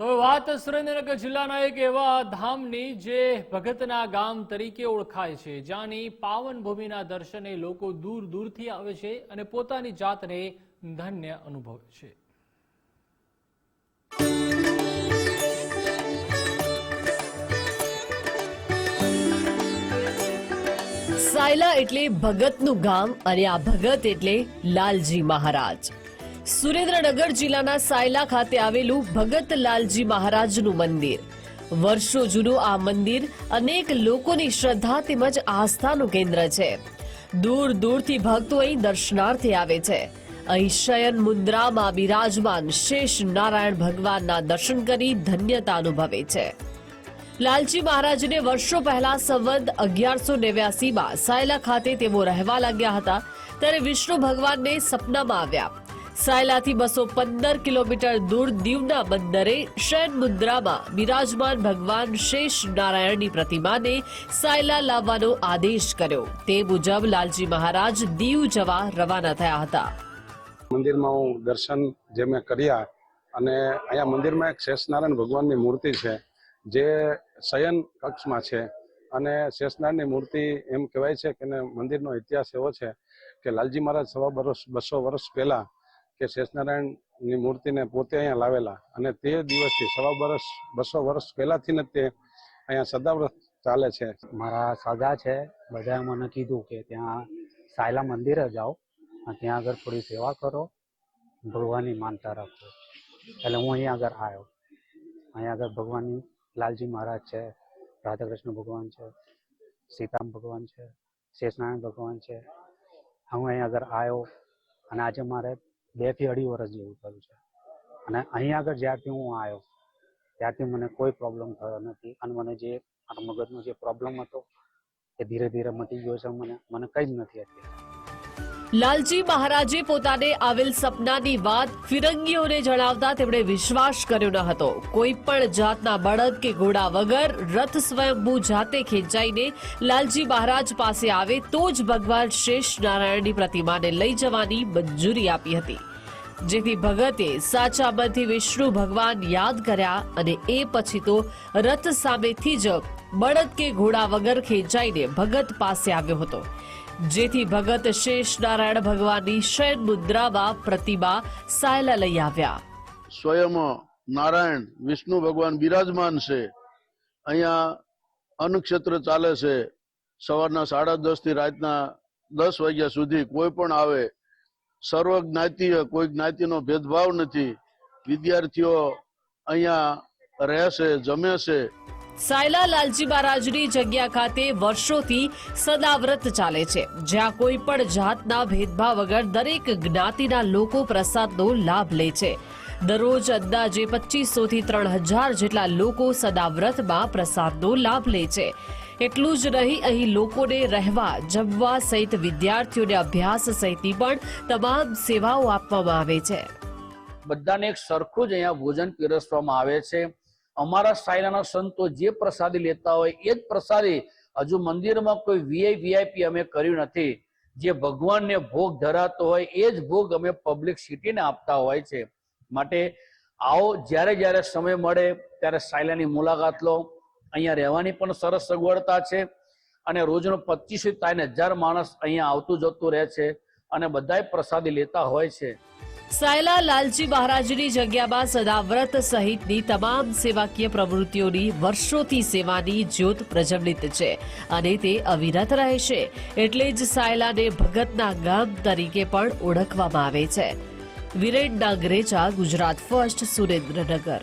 તો વાત સુરેન્દ્રનગર જિલ્લાના એક એવા ધામની જે ભગતના ગામ તરીકે ઓળખાય છે, જ્યાંની પાવન ભૂમિના દર્શને લોકો દૂર દૂરથી આવે છે અને પોતાની જાતને ધન્ય અનુભવે છે. સાયલા એટલે ભગતનું ગામ અને આ ભગત એટલે લાલજી મહારાજ. સુરેન્દ્રનગર જિલ્લાના સાયલા ખાતે આવેલું ભગત લાલજી મહારાજનું મંદિર. વર્ષો જૂનું આ મંદિર અનેક લોકોની શ્રદ્ધા તેમજ આસ્થાનું કેન્દ્ર છે. દૂર દૂરથી ભક્તો અહીં દર્શનાર્થે આવે છે. અહીં શયન મુદ્રામાં બિરાજમાન શેષ નારાયણ ભગવાનના દર્શન કરી ધન્યતા અનુભવે છે. લાલજી મહારાજને વર્ષો પહેલા સંવત અગિયારસો નેવ્યાસીમાં સાયલા ખાતે તેઓ રહેવા લાગ્યા હતા, ત્યારે વિષ્ણુ ભગવાનને સપનામાં આવ્યા. સાયલાથી બસો પંદર કિલોમીટર દૂર દીવના બંદરે શયન મુદ્રામાં બિરાજમાન ભગવાન શેષ નારાયણની પ્રતિમાને સાયલા લાવવાનો આદેશ કર્યો. તે મુજબ લાલજી મહારાજ દીવ જવા રવાના થયા હતા. મંદિરમાં હું દર્શન જે મેં કર્યા અને અહીંયા મંદિરમાં એક શેષનારાયણ ભગવાનની મૂર્તિ છે, જે શયન કક્ષમાં છે. અને શેષનારાયણની મૂર્તિ એમ કહેવાય છે કે મંદિરનો ઇતિહાસ એવો છે કે લાલજી મહારાજ સવા બસો વર્ષ પહેલા કે શેષનારાયણની મૂર્તિને પોતે અહીંયા લાવેલા. અને તે દિવસથી સવા વર્ષ, બસો વર્ષ પહેલાથી જ તે અહીંયા સદાવ્રત ચાલે છે. મારા સાગા છે, બધાએ મને કીધું કે ત્યાં સાયલા મંદિરે જાઓ ત્યાં આગળ થોડી સેવા કરો, ભગવાનની માનતા રાખો. એટલે હું અહીંયા આગળ આવ્યો. અહીંયા આગળ ભગવાનની, લાલજી મહારાજ છે, રાધાકૃષ્ણ ભગવાન છે સીતામ ભગવાન છે, શેષનારાયણ ભગવાન છે. હું અહીંયા આગળ આવ્યો. અને આજે મારે બેથી અઢી વર્ષ જેવું થયું છે. અને અહીંયા આગળ જ્યારથી હું આવ્યો, ત્યારથી મને કોઈ પ્રોબ્લેમ થયો નથી. અને મને જે મગજનો જે પ્રોબ્લેમ હતો, એ ધીરે ધીરે મટી ગયો છે. મને મને કંઈ જ નથી અત્યારે. લાલજી મહારાજે પોતાને આવેલ સપનાની વાત ફિરંગીઓને જણાવતા તેમણે વિશ્વાસ કર્યો ન હતો. કોઈ પણ જાતના બળદ કે ઘોડા વગર રથ સ્વયંભૂ જાતે ખેંચાઈને લાલજી મહારાજ પાસે આવે તો જ ભગવાન શેષ નારાયણની પ્રતિમાને લઈ જવાની મંજૂરી આપી હતી. જેથી ભગતે સાચા મનથી વિષ્ણુ ભગવાન યાદ કર્યા અને એ પછી તો રથ સામેથી જ બળદ કે ઘોડા વગર ખેંચાઈને ભગત પાસે આવ્યો હતો. જેથી ભગત શેષ નારાયણ ભગવાનની શયન મુદ્રામાં પ્રતિમા સાયલા લઈ આવ્યા. સ્વયં નારાયણ, વિષ્ણુ ભગવાન બિરાજમાન છે. અહીંયા અન્નક્ષેત્ર ચાલે છે. સવારના સાડા દસથી રાતના દસ વાગ્યા સુધી કોઈ પણ આવે સર્વ જ્ઞાતિય કોઈ જ્ઞાતિનો ભેદભાવ નથી. વિદ્યાર્થીઓ અહીંયા રહેશે જમે છે. સાયલા લાલજી બારાજની જગ્યા ખાતે વર્ષોથી સદાવ્રત ચાલે છે. જ્યાં કોઈ પણ જાતના ભેદભાવ વગર દરેક જ્ઞાતિના લોકો પ્રસાદનો લાભ લે છે. દરરોજ અંદાજે પચીસો થી ત્રણ હજાર જેટલા લોકો સદાવ્રતમાં પ્રસાદનો લાભ લે છે. એટલું જ નહીં, અહીં લોકોને રહેવા, જમવા સહિત વિદ્યાર્થીઓને અભ્યાસ સહિતની પણ તમામ સેવાઓ આપવામાં આવે છે. બધાને એક સરખું જ અહીંયા ભોજન પીરસવામાં આવે છે. અમારા સાયલાના સંતો જે પ્રસાદી લેતા હોય એ જ પ્રસાદી હજુ મંદિરમાં કોઈ વીઆઈ વીઆઈપી અમે કર્યું નથી. જે ભગવાનને ભોગ ધરાતો હોય એ જ ભોગ અમે પબ્લિક સિટીને આપતા હોય છે. માટે આવો જ્યારે જ્યારે સમય મળે ત્યારે સાયલાની મુલાકાત લો. અહીંયા રહેવાની પણ સરસ સગવડતા છે અને રોજનો પચીસથી ત્રણ હજાર માણસ અહીંયા આવતું જતું રહે છે અને બધાય પ્રસાદી લેતા હોય છે. સાયલા લાલજી મહારાજની જગ્યામાં સદાવ્રત સહિતની તમામ સેવાકીય પ્રવૃત્તિઓની વર્ષોથી સેવાની જ્યોત પ્રજ્વલિત છે અને તે અવિરત રહેશે એટલે જ સાયલાને ભગતના ગામ તરીકે પણ ઓળખવામાં આવે છે. વિરેન નાગરેચા ગુજરાત, ફર્સ્ટ સુરેન્દ્રનગર.